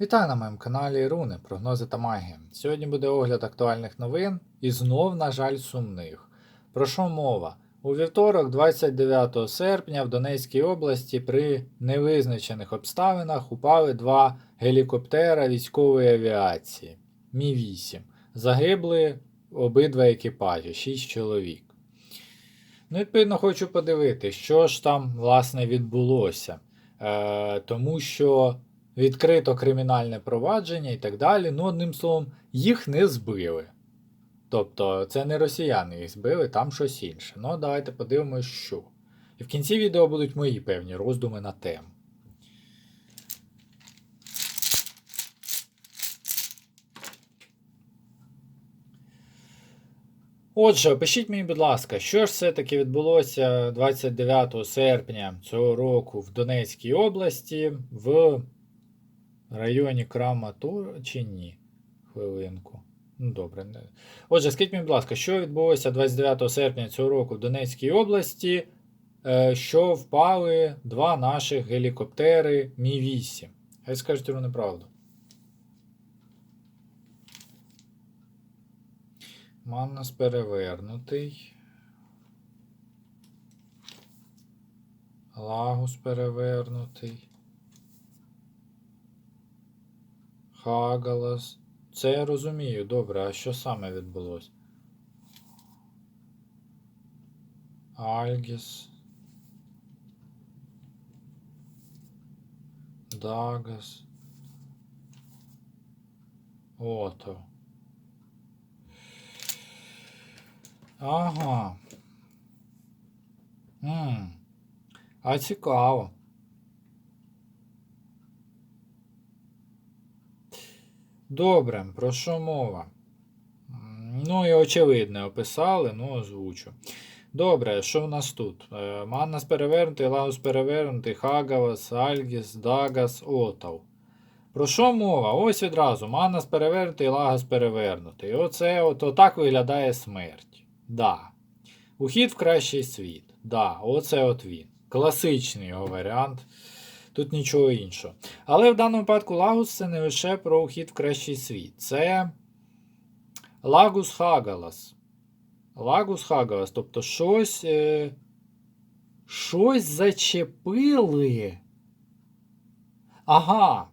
Вітаю на моєму каналі Руни, прогнози та магія. Сьогодні буде огляд актуальних новин і знов, на жаль, сумних. Про що мова? У вівторок, 29 серпня, в Донецькій області при невизначених обставинах упали два гелікоптера військової авіації Мі-8. Загибли обидва екіпажі, 6 чоловік. Ну, відповідно, хочу подивитися, що ж там власне відбулося. Е, тому що відкрито кримінальне провадження і так далі. Ну, одним словом, їх не збили. Тобто, це не росіяни їх збили, там щось інше. Ну, давайте подивимось, що. І в кінці відео будуть мої певні роздуми на тему. Отже, опишіть мені, будь ласка, що ж все-таки відбулося 29 серпня цього року в Донецькій області в районі Краматур чи ні? Хвилинку. Ну, добре. Отже, скажіть мені, будь ласка, що відбулося 29 серпня цього року в Донецькій області, е, що впали два наших гелікоптери Мі-8? Хай скажуть вам неправду. Маннас перевернутий. Лагус перевернутий. Хагалас. Це я розумію, добре, а що саме відбулося? Альгіс. Дагас. Ото. Ага. М. А цікаво. Добре, про що мова? Ну і очевидне описали, ну озвучу. Добре, що в нас тут? Е, Маннас перевернутий, Лаус перевернутий, Хагавас, Альгіс, Дагас, Отав. Про що мова? Ось відразу. Маннас перевернутий, Лагас перевернутий. Оце от, отак виглядає смерть. Да. Ухід в кращий світ. Да, оце от він. Класичний його варіант. Тут нічого іншого. Але в даному випадку Лагус це не лише про ухід в кращий світ. Це Лагус Хагалас. Лагус Хагалас. Тобто щось. Е... Щось зачепили. Ага.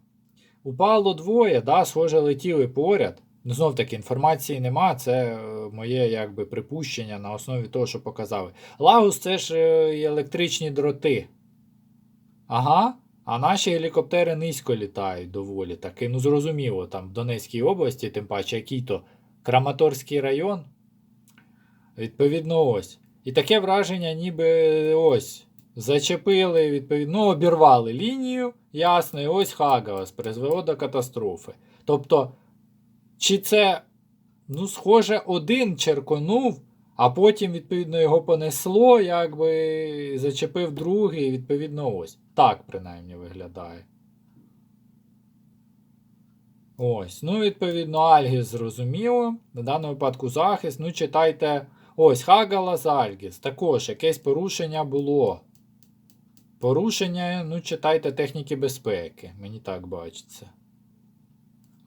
Упало двоє, да, схоже, летіли поряд. Ну, знов таки, інформації нема, це е, моє якби припущення на основі того, що показали. Лагус це ж е, електричні дроти. Ага. А наші гелікоптери низько літають доволі таки. Ну, зрозуміло, там в Донецькій області, тим паче, який то Краматорський район. Відповідно, ось. І таке враження, ніби ось. Зачепили, відповідно, ну, обірвали лінію, ясно, і ось Хагалас призвело до катастрофи. Тобто, чи це, ну, схоже, один черконув, а потім, відповідно, його понесло, якби зачепив другий, відповідно, ось. Так, принаймні, виглядає. Ось. Ну, відповідно, Альгіс зрозуміло. В даному випадку захист. Ну, читайте. Ось, Хагалас Альгіс. Також якесь порушення було. Порушення, ну, читайте техніки безпеки. Мені так бачиться.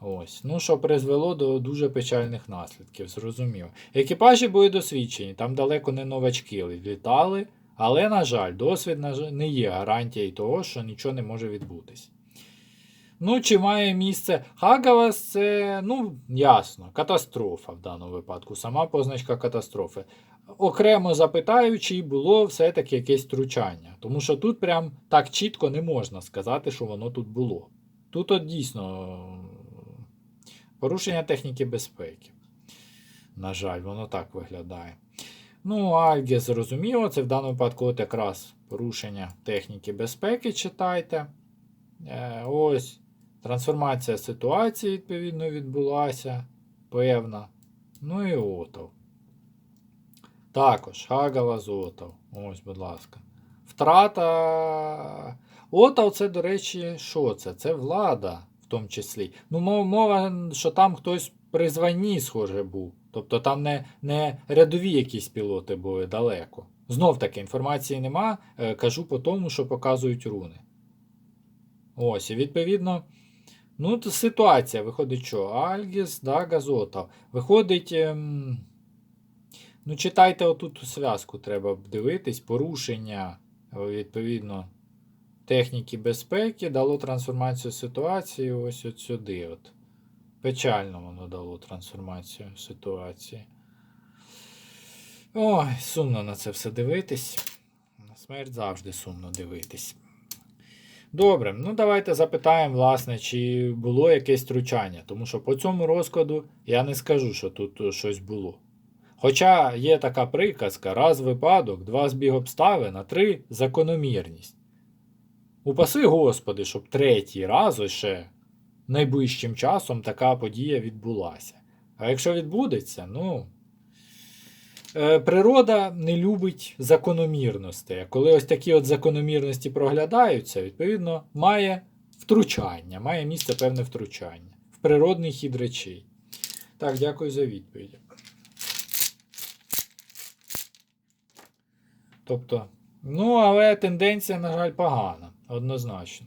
Ось. Ну, що призвело до дуже печальних наслідків, зрозуміло. Екіпажі були досвідчені, там далеко не новачки літали, але, на жаль, досвід не є гарантією того, що нічого не може відбутись. Ну, чи має місце Хагавас, це, ну, ясно, катастрофа в даному випадку, сама позначка катастрофи. Окремо запитаю, чи було все-таки якесь втручання. Тому що тут прям так чітко не можна сказати, що воно тут було. Тут от дійсно порушення техніки безпеки. На жаль, воно так виглядає. Ну, Альге зрозуміло, це в даному випадку от якраз порушення техніки безпеки читайте. Е, ось трансформація ситуації, відповідно, відбулася. Певна. Ну і Отов. Також Хагала з Отов. Ось, будь ласка. Втрата. Отав це, до речі, що це? Це влада в тому числі. Ну, мова, що там хтось при званні, схоже, був. Тобто там не, не рядові якісь пілоти були далеко. Знов таки інформації нема. Е, кажу по тому, що показують руни. Ось, і відповідно, Ну, то ситуація виходить, що Альгіс, да, Газотов. Виходить. Ем... Ну, читайте отут зв'язку, треба дивитись. Порушення, відповідно, техніки безпеки дало трансформацію ситуації ось от сюди. От. Печально воно дало трансформацію ситуації. Ой, сумно на це все дивитись. На смерть завжди сумно дивитись. Добре, ну давайте запитаємо, власне, чи було якесь втручання. Тому що по цьому розкладу я не скажу, що тут е, щось було. Хоча є така приказка: раз випадок, два збіг обставин, а три закономірність. Упаси Господи, щоб третій раз ще найближчим часом така подія відбулася. А якщо відбудеться, ну. Е, Природа не любить закономірностей. Коли ось такі от закономірності проглядаються, відповідно, має втручання, має місце певне втручання в природний хід речей. Так, дякую за відповідь. Тобто, ну, але тенденція, на жаль, погана, однозначно.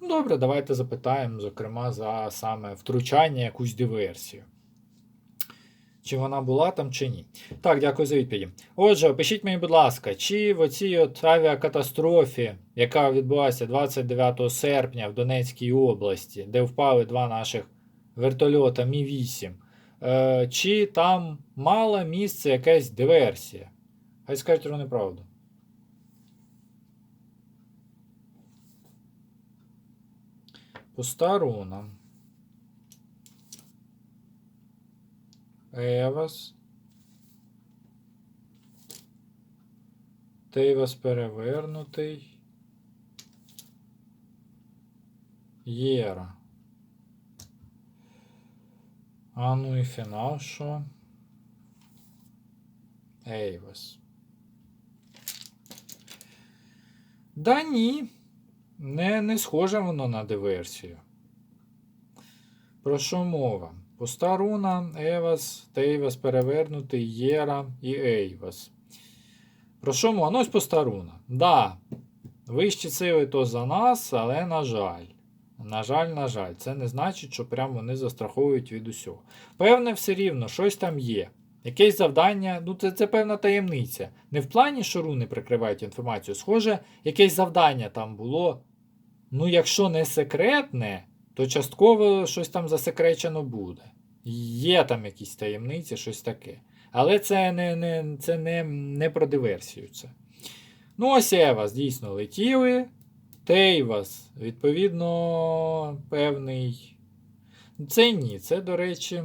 Ну, добре, давайте запитаємо, зокрема, за саме втручання якусь диверсію. Чи вона була там, чи ні. Так, дякую за відповіді. Отже, пишіть мені, будь ласка, чи в оцій от авіакатастрофі, яка відбулася 29 серпня в Донецькій області, де впали два наших вертольота Мі-8, е, чи там мала місце якась диверсія? Хай скажуть вони правду. Пуста руна. Евас. Тейвас перевернутий. Єра. А ну і фінал що? Ейвас. Да ні. Не, не схоже воно на диверсію. Про що мова? Пуста руна, Евас, Тейвас перевернутий, Єра і Ейвас. Про що мова? Ну ось пуста руна. Да, вищі сили то за нас, але на жаль. На жаль, на жаль, це не значить, що прям вони застраховують від усього. Певне, все рівно, щось там є. Якесь завдання, ну це, це певна таємниця. Не в плані, що руни прикривають інформацію. Схоже, якесь завдання там було. Ну, якщо не секретне, то частково щось там засекречено буде. Є там якісь таємниці, щось таке. Але це не не, це не, не про диверсію. це. Ну, ось Евас дійсно летіли. Тейвас, відповідно, певний. Це ні, це, до речі.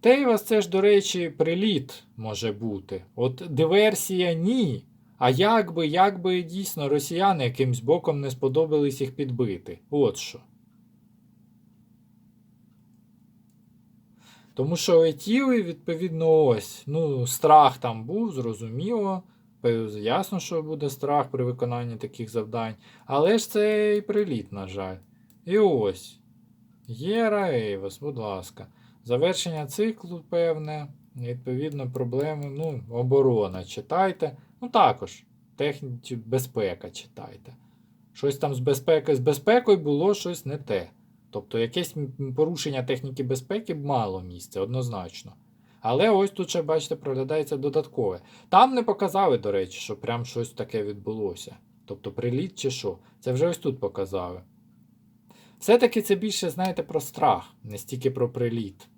Тейвас це ж, до речі, приліт може бути. От диверсія ні. А як би, як би дійсно росіяни якимсь боком не сподобались їх підбити. От що. Тому що летіли, відповідно, ось. Ну, страх там був, зрозуміло. Ясно, що буде страх при виконанні таких завдань. Але ж це і приліт, на жаль. І ось. Єра Ейвас, будь ласка. Завершення циклу, певне. Відповідно, проблеми. Ну, оборона. Читайте. Ну, також. Техніці безпека читайте. Щось там з безпеки з безпекою було щось не те. Тобто якесь порушення техніки безпеки мало місця, однозначно. Але ось тут ще, бачите, проглядається додаткове. Там не показали, до речі, що прям щось таке відбулося. Тобто приліт чи що. Це вже ось тут показали. Все-таки це більше, знаєте, про страх, не стільки про приліт.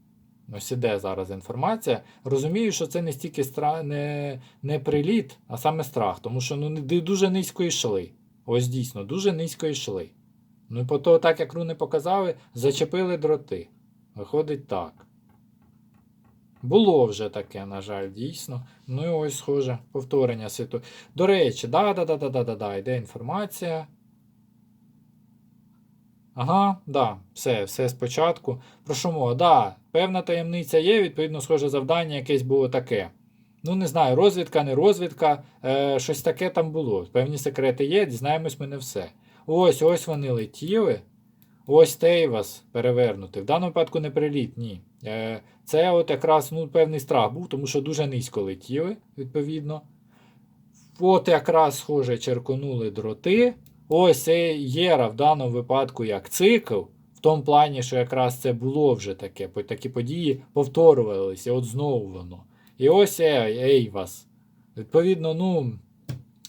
Ось іде зараз інформація. Розумію, що це не стільки стра... не, не приліт, а саме страх. Тому що ну, дуже низько йшли. Ось дійсно, дуже низько йшли. Ну і по того, так як руни показали, зачепили дроти. Виходить так. Було вже таке, на жаль, дійсно. Ну і ось схоже повторення ситуації. До речі, да-да-да-да-да-да, йде інформація. Ага, да, все, все спочатку. Про що мова? Да, певна таємниця є, відповідно, схоже завдання якесь було таке. Ну, не знаю, розвідка, не розвідка, е, щось таке там було. Певні секрети є, дізнаємось ми не все. Ось ось вони летіли. Ось Тейвас перевернути. В даному випадку не приліт, ні. Е, Це от якраз ну, певний страх був, тому що дуже низько летіли, відповідно. От якраз, схоже, черконули дроти. Ось єра в даному випадку як цикл, в тому плані, що якраз це було вже таке, такі події повторювалися, от знову воно. І ось Ей- Ейвас. Відповідно, ну,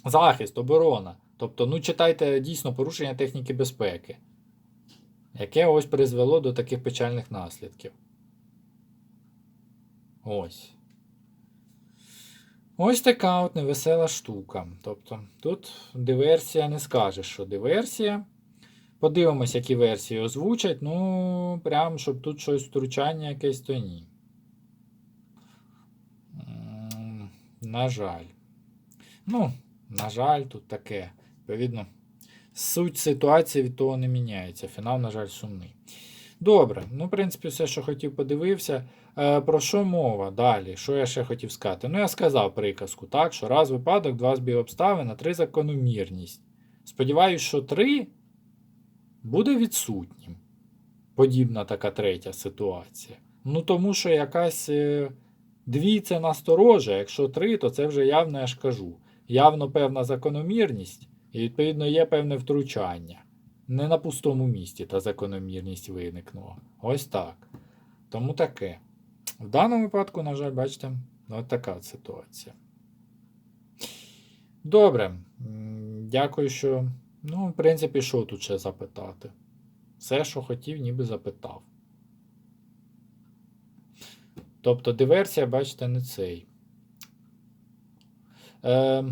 захист, оборона. Тобто, ну, читайте дійсно порушення техніки безпеки, яке ось призвело до таких печальних наслідків. Ось. Ось така от невесела штука. Тобто, тут диверсія не скажеш, що диверсія. Подивимось, які версії озвучать. Ну, прям, щоб тут щось втручання якесь, то ні. На жаль. Ну, на жаль, тут таке. Відповідно, суть ситуації від того не міняється. Фінал, на жаль, сумний. Добре, ну, в принципі, все, що хотів, подивився. Е, про що мова далі? Що я ще хотів сказати? Ну, я сказав приказку, так, що раз випадок, два збіг обставин, а три закономірність. Сподіваюсь, що три буде відсутнім. Подібна така третя ситуація. Ну, тому що якась е, дві це настороже, якщо три, то це вже явно я ж кажу. Явно певна закономірність, і відповідно є певне втручання. Не на пустому місці та закономірність виникнула. Ось так. Тому таке. В даному випадку, на жаль, бачите, от така ситуація. Добре. Дякую, що. Ну, в принципі, що тут ще запитати? Все, що хотів, ніби запитав. Тобто диверсія, бачите, не цей. Е,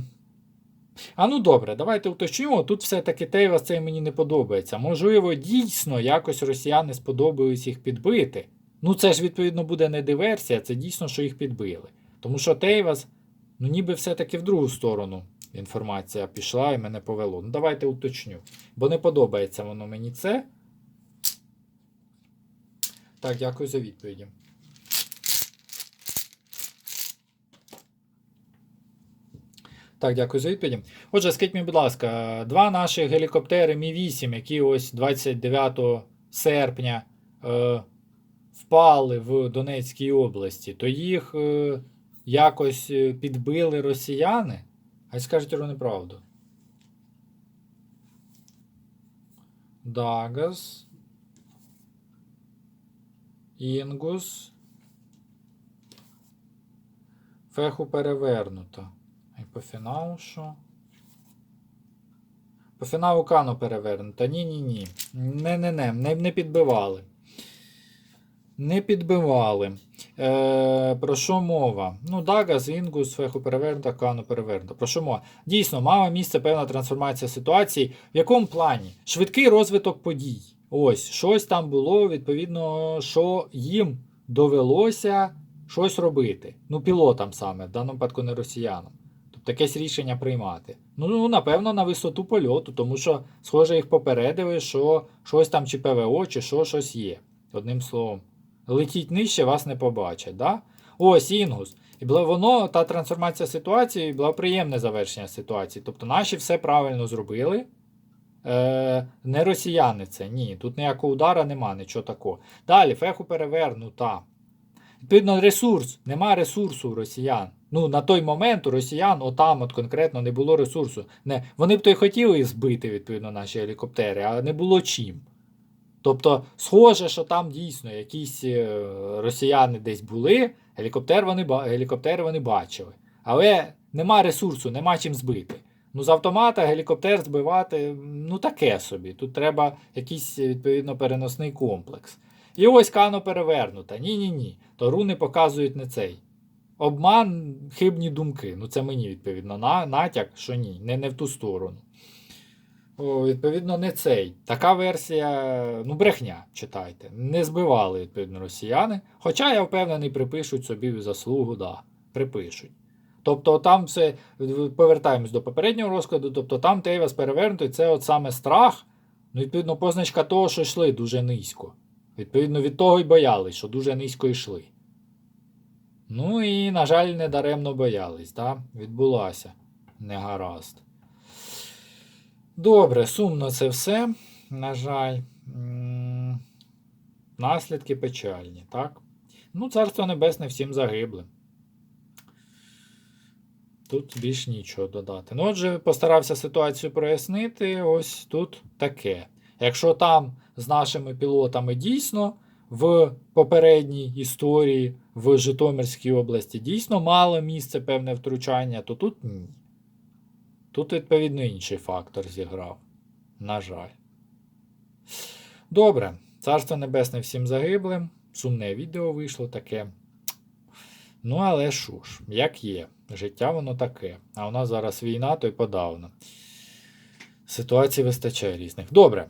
а ну добре, давайте уточнимо. Тут все-таки Тейвас цей мені не подобається. Можливо, дійсно якось росіяни сподобались їх підбити. Ну, це ж, відповідно, буде не диверсія, це дійсно, що їх підбили. Тому що Тейвас, ну ніби все-таки в другу сторону інформація пішла і мене повело. Ну, давайте уточню. Бо не подобається воно мені це. Так, дякую за відповіді. Так, дякую за відповіді. Отже, скажіть мені, будь ласка, два наші гелікоптери Мі-8, які ось 29 серпня е, впали в Донецькій області, то їх е, якось е, підбили росіяни? А скажіть Ро неправду. Дагас. Інгус. Феху перевернуто. По фіналу що? По фіналу Кано перевернуто. Ні-ні-ні. Не-не-не, не, не підбивали. Не підбивали. Е, про що мова? Ну, Дагас, Інгус, Феху перевернуто, Кано перевернуто. Про що мова? Дійсно, мала місце певна трансформація ситуації. В якому плані? Швидкий розвиток подій. Ось, щось там було, відповідно, що їм довелося щось робити. Ну, пілотам саме, в даному випадку не росіянам. Якесь рішення приймати. Ну, напевно, на висоту польоту, тому що, схоже, їх попередили, що щось там чи ПВО, чи що щось є. Одним словом, летіть нижче, вас не побачать. Да? Ось Інгус. І було воно, та трансформація ситуації була приємне завершення ситуації. Тобто наші все правильно зробили. Е, не росіяни це, ні. Тут ніякого удара нема, нічого такого. Далі, феху перевернута. Відповідно, ресурс. Нема ресурсу у росіян. Ну, на той момент у росіян, отам от конкретно не було ресурсу. Не, вони б то й хотіли збити, відповідно, наші гелікоптери, а не було чим. Тобто, схоже, що там дійсно якісь е, росіяни десь були, гелікоптер вони, гелікоптери вони бачили. Але нема ресурсу, нема чим збити. Ну, з автомата гелікоптер збивати, ну таке собі. Тут треба якийсь, відповідно, переносний комплекс. І ось Кано перевернута. Ні-ні-ні. То руни показують не цей. Обман, хибні думки. Ну, це мені, відповідно, на, натяк, що ні, не, не в ту сторону. О, відповідно, не цей. Така версія, ну, брехня, читайте. Не збивали, відповідно, росіяни. Хоча, я впевнений, припишуть собі заслугу, да, припишуть. Тобто там все, повертаємось до попереднього розкладу, тобто там Тейвас перевернутий, це от саме страх, ну, відповідно, позначка того, що йшли дуже низько. Відповідно, від того й боялись, що дуже низько йшли. Ну і, на жаль, не даремно боялись, да? відбулася негаразд. Добре, сумно це все, на жаль. Наслідки печальні, так? Ну, царство небесне всім загиблим. Тут більш нічого додати. Ну, отже, постарався ситуацію прояснити. Ось тут таке. Якщо там з нашими пілотами дійсно в попередній історії в Житомирській області дійсно мало місце певне втручання, то тут ні. Тут, відповідно, інший фактор зіграв. На жаль. Добре. Царство Небесне всім загиблим. Сумне відео вийшло таке. Ну, але що ж, як є. Життя воно таке. А у нас зараз війна, то й подавно. Ситуацій вистачає різних. Добре.